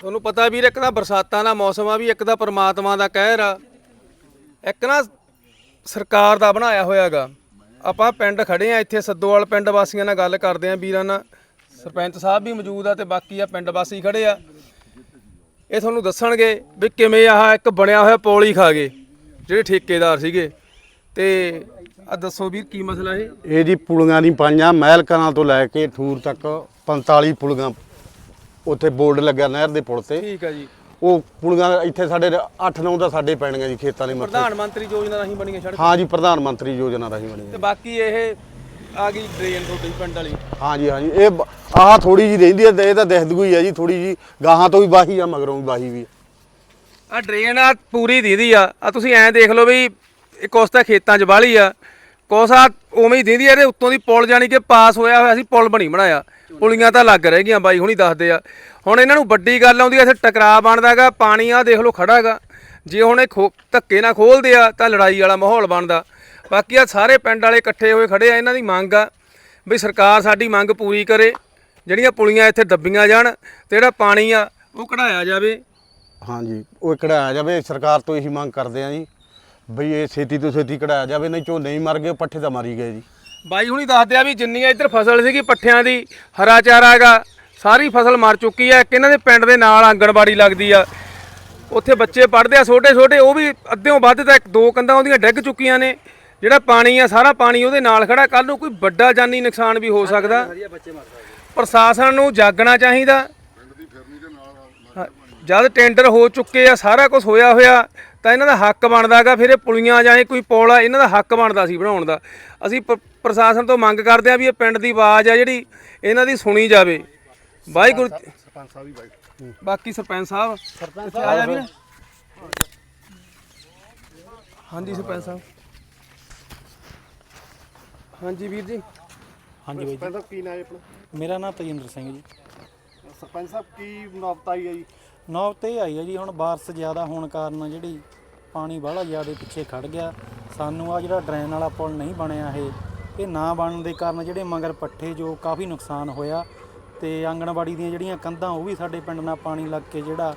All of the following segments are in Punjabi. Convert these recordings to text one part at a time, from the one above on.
ਤੁਹਾਨੂੰ ਪਤਾ ਵੀਰ, ਇੱਕ ਤਾਂ ਬਰਸਾਤਾਂ ਦਾ ਮੌਸਮ ਆ ਵੀ, ਇੱਕ ਤਾਂ ਪਰਮਾਤਮਾ ਦਾ ਕਹਿਰ ਆ। ਇੱਕ ਨਾ ਸਰਕਾਰ ਦਾ ਬਣਾਇਆ ਹੋਇਆਗਾ ਆਪਾਂ ਪਿੰਡ ਖੜੇ ਆ, ਇੱਥੇ ਸੱਦੋਵਾਲ ਪਿੰਡ ਵਾਸੀਆਂ ਨਾਲ ਗੱਲ ਕਰਦੇ ਆ। ਵੀਰਾਂ ਨਾਲ ਸਰਪੰਚ ਸਾਹਿਬ ਵੀ ਮੌਜੂਦ ਆ ਤੇ ਬਾਕੀ ਆ ਪਿੰਡ ਵਾਸੀ ਖੜੇ ਆ। ਇਹ ਤੁਹਾਨੂੰ ਦੱਸਣਗੇ ਵੀ ਕਿਵੇਂ ਆਹ ਇੱਕ ਬਣਿਆ ਹੋਇਆ ਪੌਲੀ ਖਾ ਗਏ, ਜਿਹੜੇ ਠੇਕੇਦਾਰ ਸੀਗੇ। ਤੇ ਆ ਦੱਸੋ ਵੀਰ, ਕੀ ਮਸਲਾ ਇਹ? ਇਹ ਜੀ ਪੁਲੀਆਂ ਨਹੀਂ ਪਾਈਆਂ ਮਹਿਲ ਕਲਾਂ ਤੋਂ ਲੈ ਕੇ ਠੂਰ ਤੱਕ 45 ਪੁਲੀਆਂ ਉੱਥੇ ਬੋਰਡ ਲੱਗਿਆ ਨਹਿਰ ਦੇ ਪੁਲ ਤੇ। ਠੀਕ ਆ ਜੀ। ਉਹ ਪੁਲੀਆਂ ਇੱਥੇ ਸਾਡੇ 8-9 ਦਾ ਸਾਡੇ ਪੈਣੀਆਂ ਜੀ ਖੇਤਾਂ ਦੇ ਮੱਥੇ। ਪ੍ਰਧਾਨ ਮੰਤਰੀ ਯੋਜਨਾ ਰਾਹੀਂ ਬਣੀਆਂ ਸੜਕ। ਹਾਂ ਜੀ ਪ੍ਰਧਾਨ ਮੰਤਰੀ ਯੋਜਨਾ ਰਾਹੀਂ ਬਣੀ ਤੇ ਹੈ ਬਾਕੀ ਇਹ ਆ ਗਈ ਟ੍ਰੇਨ ਤੁਹਾਡੀ ਪਿੰਡ ਵਾਲੀ। ਹਾਂ ਜੀ ਹਾਂ ਜੀ ਇਹ ਬ- ਆਹ ਥੋੜੀ ਜੀ ਰਹਿੰਦੀ ਹੈ ਤੇ ਇਹ ਤਾਂ ਦਿਖਦੂ ਹੀ ਹੈ ਜੀ ਥੋੜੀ ਜੀ ਗਾਹਾਂ ਤੋਂ ਵੀ ਬਾਹੀ ਆ ਮਗਰੋਂ ਵੀ ਬਾਹੀ ਵੀ ਆ ਡਰੇਨ ਆ ਪੂਰੀ ਦੀਦੀ ਆ। ਆ ਤੁਸੀਂ ਐਂ ਦੇਖ ਲਓ ਵੀ ਇਹ ਕੁਛ ਤਾਂ ਖੇਤਾਂ 'ਚ ਬਾਹਲੀ ਆ। ਕੋਸਾ ਉਵੇਂ ਹੀ ਦਿੰਦੀ ਆ, ਇਹਦੇ ਉੱਤੋਂ ਦੀ ਪੁਲ ਜਾਣੀ ਕਿ ਪਾਸ ਹੋਇਆ ਹੋਇਆ ਸੀ ਪੁਲ ਬਣੀ ਬਣਾਇਆ। ਪੁਲੀਆਂ ਤਾਂ ਲੱਗ ਰਹਿ ਗਈਆਂ ਬਾਈ ਹੁਣੀ ਦੱਸਦੇ ਆ। ਹੁਣ ਇਹਨਾਂ ਨੂੰ ਵੱਡੀ ਗੱਲ ਆਉਂਦੀ ਆ ਇੱਥੇ ਟਕਰਾਅ ਬਣਦਾਗਾ ਪਾਣੀ ਆ ਦੇਖ ਲਓ ਖੜਾਗਾ ਜੇ ਹੁਣ ਇਹ ਖੋ- ਧੱਕੇ ਨਾਲ ਖੋਲਦੇ ਆ ਤਾਂ ਲੜਾਈ ਵਾਲਾ ਮਾਹੌਲ ਬਣਦਾ। ਬਾਕੀ ਆ ਸਾਰੇ ਪਿੰਡ ਵਾਲੇ ਇਕੱਠੇ ਹੋਏ ਖੜੇ ਆ ਇਹਨਾਂ ਦੀ ਮੰਗ ਆ ਵੀ ਸਰਕਾਰ ਸਾਡੀ ਮੰਗ ਪੂਰੀ ਕਰੇ ਜਿਹੜੀਆਂ ਪੁਲੀਆਂ ਇੱਥੇ ਦੱਬੀਆਂ ਜਾਣ ਤੇ ਜਿਹੜਾ ਪਾਣੀ ਆ ਉਹ ਕਢਾਇਆ ਜਾਵੇ। ਹਾਂਜੀ ਉਹ ਕਢਾਇਆ ਜਾਵੇ ਸਰਕਾਰ ਤੋਂ ਇਹੀ ਮੰਗ ਕਰਦੇ ਆ ਜੀ। ਬਈ ਇਹ ਛੇਤੀ ਤੋਂ ਛੇਤੀ ਕਢਾਇਆ ਜਾਵੇ ਨਹੀਂ ਝੋਨੇ ਹੀ ਮਰ ਗਏ ਪੱਠੇ ਤਾਂ ਮਾਰੀ ਗਏ ਜੀ। ਬਾਈ ਹੁਣੀ ਦੱਸਦੇ ਆ ਵੀ ਜਿੰਨੀ ਇੱਧਰ ਫਸਲ ਸੀਗੀ ਪੱਠਿਆਂ ਦੀ ਹਰਾ ਚਾਰਾ ਹੈਗਾ ਸਾਰੀ ਫਸਲ ਮਰ ਚੁੱਕੀ ਹੈ ਇੱਕ ਇਹਨਾਂ ਦੇ ਪਿੰਡ ਦੇ ਨਾਲ ਆਂਗਣਵਾੜੀ ਲੱਗਦੀ ਆ। ਉੱਥੇ ਬੱਚੇ ਪੜ੍ਹਦੇ ਆ ਛੋਟੇ ਛੋਟੇ ਉਹ ਵੀ ਅੱਧਿਓਂ ਵੱਧ ਤਾਂ ਇੱਕ ਦੋ ਕੰਧਾਂ ਉਹਦੀਆਂ ਡਿੱਗ ਚੁੱਕੀਆਂ ਨੇ। ਜਿਹੜਾ ਪਾਣੀ ਆ ਸਾਰਾ ਪਾਣੀ ਉਹਦੇ ਨਾਲ ਖੜਾ ਕੱਲ ਨੂੰ ਕੋਈ ਵੱਡਾ ਜਾਨੀ ਨੁਕਸਾਨ ਵੀ ਹੋ ਸਕਦਾ। ਪ੍ਰਸ਼ਾਸਨ ਨੂੰ ਜਾਗਣਾ ਚਾਹੀਦਾ। ਜਦ ਟੈਂਡਰ ਹੋ ਚੁੱਕੇ ਆ ਸਾਰਾ ਕੁਝ ਹੋਇਆ ਹੋਇਆ ਤਾਂ ਇਹਨਾਂ ਦਾ ਹੱਕ ਬਣਦਾਗਾ ਫਿਰ ਇਹ ਪੁਲੀਆਂ ਜਾਂ ਇਹ ਕੋਈ ਪੁਲ ਆ ਇਹਨਾਂ ਦਾ ਹੱਕ ਬਣਦਾ ਸੀ ਬਣਾਉਣ ਦਾ। ਅਸੀਂ ਪ੍ਰਸ਼ਾਸਨ ਤੋਂ ਮੰਗ ਕਰਦੇ ਆ ਵੀ ਇਹ ਪਿੰਡ ਦੀ ਆਵਾਜ਼ ਆ ਜਿਹੜੀ ਇਹਨਾਂ ਦੀ ਸੁਣੀ ਜਾਵੇ। ਵਾਹਿਗੁਰੂ ਸਰਪੰਚ ਸਾਹਿਬ ਵੀ ਬਾਕੀ ਸਰਪੰਚ ਸਾਹਿਬ ਸਰਪੰਚ ਸਾਹਿਬ ਆ ਜਾ ਵੀਰ। ਹਾਂਜੀ ਸਰਪੰਚ ਸਾਹਿਬ। ਹਾਂਜੀ ਵੀਰ ਜੀ। ਹਾਂਜੀ ਬਾਈ ਸਰਪੰਚ ਸਾਹਿਬ ਕੀ ਨਾਮ ਹੈ ਆਪਣਾ? ਜੀ ਮੇਰਾ ਨਾਮ ਤਜਿੰਦਰ ਸਿੰਘ ਜੀ। ਸਰਪੰਚ ਸਾਹਿਬ ਕੀ ਨੌਬਤ ਆਈ ਹੈ ਜੀ? ਨੌਬਤ ਇਹ ਆਈ ਹੈ ਜੀ ਹੁਣ ਬਾਰਿਸ਼ ਜ਼ਿਆਦਾ ਹੋਣ ਕਾਰਨ ਜਿਹੜੀ ਪਾਣੀ ਬਾਹਲਾ ਜ਼ਿਆਦਾ ਪਿੱਛੇ ਖੜ ਗਿਆ। ਸਾਨੂੰ ਆ ਜਿਹੜਾ ਡਰੇਨ ਵਾਲਾ ਪੁਲ ਨਹੀਂ ਬਣਿਆ ਇਹ ਇਹ ਨਾ ਬਣਨ ਦੇ ਕਾਰਨ ਜਿਹੜੇ ਮਗਰ ਪੱਠੇ ਜੋ ਕਾਫੀ ਨੁਕਸਾਨ ਹੋਇਆ ਤੇ ਆਂਗਣਵਾੜੀ ਦੀਆਂ ਜਿਹੜੀਆਂ ਕੰਧਾਂ ਉਹ ਵੀ ਸਾਡੇ ਪਿੰਡ ਨਾਲ ਪਾਣੀ ਲੱਗ ਕੇ ਜਿਹੜਾ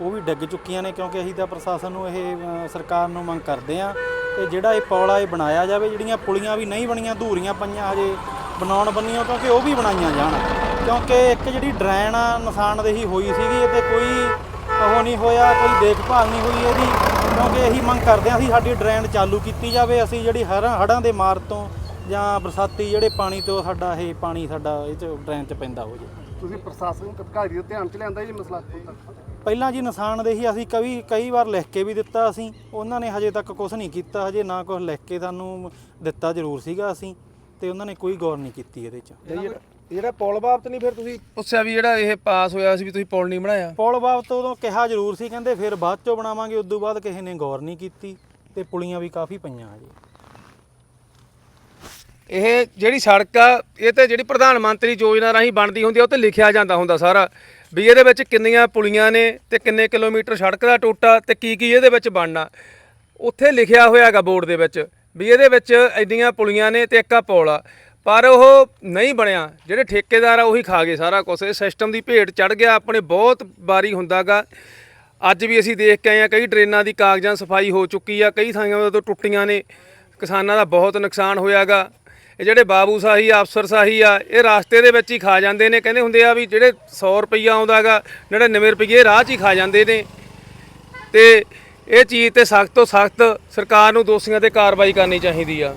ਉਹ ਵੀ ਡਿੱਗ ਚੁੱਕੀਆਂ ਨੇ ਕਿਉਂਕਿ ਅਸੀਂ ਤਾਂ ਪ੍ਰਸ਼ਾਸਨ ਨੂੰ ਇਹ ਅ, ਸਰਕਾਰ ਨੂੰ ਮੰਗ ਕਰਦੇ ਆ ਤੇ ਜਿਹੜਾ ਇਹ ਪੁਲ ਆ ਇਹ ਬਣਾਇਆ ਜਾਵੇ ਜਿਹੜੀਆਂ ਪੁਲੀਆਂ ਵੀ ਨਹੀਂ ਬਣੀਆਂ ਧੂਰੀਆਂ ਪਈਆਂ ਹਜੇ ਬਣਾਉਣ ਬੰਨੀਆਂ ਕਿਉਂਕਿ ਉਹ ਵੀ ਬਣਾਈਆਂ ਜਾਣ। ਕਿਉਂਕਿ ਇੱਕ ਜਿਹੜੀ ਡਰੇਨ ਆ ਨਿਸ਼ਾਨਦੇਹੀ ਹੋਈ ਸੀਗੀ ਇਹ ਤੇ ਕੋਈ ਉਹ ਨਹੀਂ ਹੋਇਆ ਕੋਈ ਦੇਖਭਾਲ ਨਹੀਂ ਹੋਈ ਇਹਦੀ। ਕਿਉਂਕਿ ਇਹੀ ਮੰਗ ਕਰਦੇ ਹਾਂ ਅਸੀਂ ਸਾਡੀ ਡਰੇਨ ਚਾਲੂ ਕੀਤੀ ਜਾਵੇ ਅਸੀਂ ਜਿਹੜੀ ਹੜ੍ਹਾਂ ਹੜ੍ਹਾਂ ਦੇ ਮਾਰ ਤੋਂ ਜਾਂ ਬਰਸਾਤੀ ਜਿਹੜੇ ਪਾਣੀ ਤੋਂ ਸਾਡਾ ਇਹ ਪਾਣੀ ਸਾਡਾ ਇਹ ਚ ਡਰੇਨ ਚ ਪੈਂਦਾ ਹੋ ਜੇ। ਤੁਸੀਂ ਪ੍ਰਸ਼ਾਸਨਿਕ ਅਧਿਕਾਰੀ ਦੇ ਧਿਆਨ ਚ ਲਿਆਂਦਾ ਜੀ ਮਸਲਾ ਪਹਿਲਾਂ ਜੀ ਨਿਸ਼ਾਨਦੇਹੀ ਅਸੀਂ ਕਈ ਕਈ ਵਾਰ ਲਿਖ ਕੇ ਵੀ ਦਿੱਤਾ ਅਸੀਂ ਉਹਨਾਂ ਨੇ ਹਜੇ ਤੱਕ ਕੁਝ ਨਹੀਂ ਕੀਤਾ ਹਜੇ ਨਾ ਕੁਝ ਲਿਖ ਕੇ ਸਾਨੂੰ ਦਿੱਤਾ ਜ਼ਰੂਰ ਸੀਗਾ ਅਸੀਂ ਤੇ ਉਹਨਾਂ ਨੇ ਕੋਈ ਗੌਰ ਨਹੀਂ ਕੀਤੀ ਇਹਦੇ 'ਚ। ਜਿਹੜਾ ਪੁਲ ਬਾਬਤ ਨਹੀਂ ਫਿਰ ਤੁਸੀਂ ਪੁੱਛਿਆ ਵੀ ਜਿਹੜਾ ਇਹ ਪਾਸ ਹੋਇਆ ਸੀ ਵੀ ਤੁਸੀਂ ਪੁਲ ਨਹੀਂ ਬਣਾਇਆ। ਪੁਲ ਬਾਬਤ ਉਦੋਂ ਕਿਹਾ ਜ਼ਰੂਰ ਸੀ ਕਹਿੰਦੇ ਫਿਰ ਬਾਅਦ ਚੋਂ ਬਣਾਵਾਂਗੇ ਉਦੋਂ ਬਾਅਦ ਕਿਸੇ ਨੇ ਗੌਰ ਨਹੀਂ ਕੀਤੀ ਤੇ ਪੁਲੀਆਂ ਵੀ ਕਾਫੀ ਪਈਆਂ ਹਜੇ। ਇਹ ਜਿਹੜੀ ਸੜਕ ਆ ਇਹ ਤੇ ਜਿਹੜੀ ਪ੍ਰਧਾਨ ਮੰਤਰੀ ਯੋਜਨਾ ਰਾਹੀਂ ਬਣਦੀ ਹੁੰਦੀ ਆ ਉਹ ਤੇ ਲਿਖਿਆ ਜਾਂਦਾ ਹੁੰਦਾ ਸਾਰਾ। ਵੀ ਇਹਦੇ ਵਿੱਚ ਕਿੰਨੀਆਂ ਪੁਲੀਆਂ ਨੇ ਤੇ ਕਿੰਨੇ ਕਿਲੋਮੀਟਰ ਸੜਕ ਦਾ ਟੋਟਾ ਤੇ ਕੀ ਕੀ ਇਹਦੇ ਵਿੱਚ ਬਣਨਾ। ਉੱਥੇ ਲਿਖਿਆ ਹੋਇਆਗਾ ਬੋਰਡ ਦੇ ਵਿੱਚ ਵੀ ਇਹਦੇ ਵਿੱਚ ਐਡੀਆਂ ਪੁਲੀਆਂ ਨੇ ਤੇ ਇੱਕ ਆ ਪੁਲ ਆ। ਪਰ ਉਹ ਨਹੀਂ ਬਣਿਆ। ਜਿਹੜੇ ਠੇਕੇਦਾਰ ਆ, ਉਹੀ ਖਾ ਗਏ ਸਾਰਾ ਕੁਝ ਇਹ ਸਿਸਟਮ ਦੀ ਭੇਟ ਚੜ ਗਿਆ। ਆਪਣੇ ਬਹੁਤ ਵਾਰੀ ਹੁੰਦਾਗਾ। ਅੱਜ ਵੀ ਅਸੀਂ ਦੇਖ ਕੇ ਆਏ ਆ ਕਈ ਟ੍ਰੇਨਾਂ ਦੀ ਕਾਗਜ਼ਾਂ ਸਫ਼ਾਈ ਹੋ ਚੁੱਕੀ ਆ। ਕਈ ਥਾਈਆਂ ਤੋਂ ਟੁੱਟੀਆਂ ਨੇ। ਕਿਸਾਨਾਂ ਦਾ ਬਹੁਤ ਨੁਕਸਾਨ ਹੋਇਆਗਾ। ਇਹ ਜਿਹੜੇ ਬਾਬੂ ਸਾਹੀ ਅਫਸਰ ਸਾਹੀ ਆ, ਇਹ ਰਾਸਤੇ ਦੇ ਵਿੱਚ ਹੀ ਖਾ ਜਾਂਦੇ ਨੇ। ਕਹਿੰਦੇ ਹੁੰਦੇ ਆ ਵੀ ਜਿਹੜੇ 100 ਰੁਪਈਆ ਆਉਂਦਾਗਾ 99 ਰੁਪਈਏ ਰਾਹ 'ਚ ਹੀ ਖਾ ਜਾਂਦੇ ਨੇ। ਤੇ ਇਹ ਚੀਜ਼ ਤੇ ਸਖਤ ਤੋਂ ਸਖਤ ਸਰਕਾਰ ਨੂੰ ਦੋਸ਼ੀਆਂ ਤੇ ਕਾਰਵਾਈ ਕਰਨੀ ਚਾਹੀਦੀ ਆ।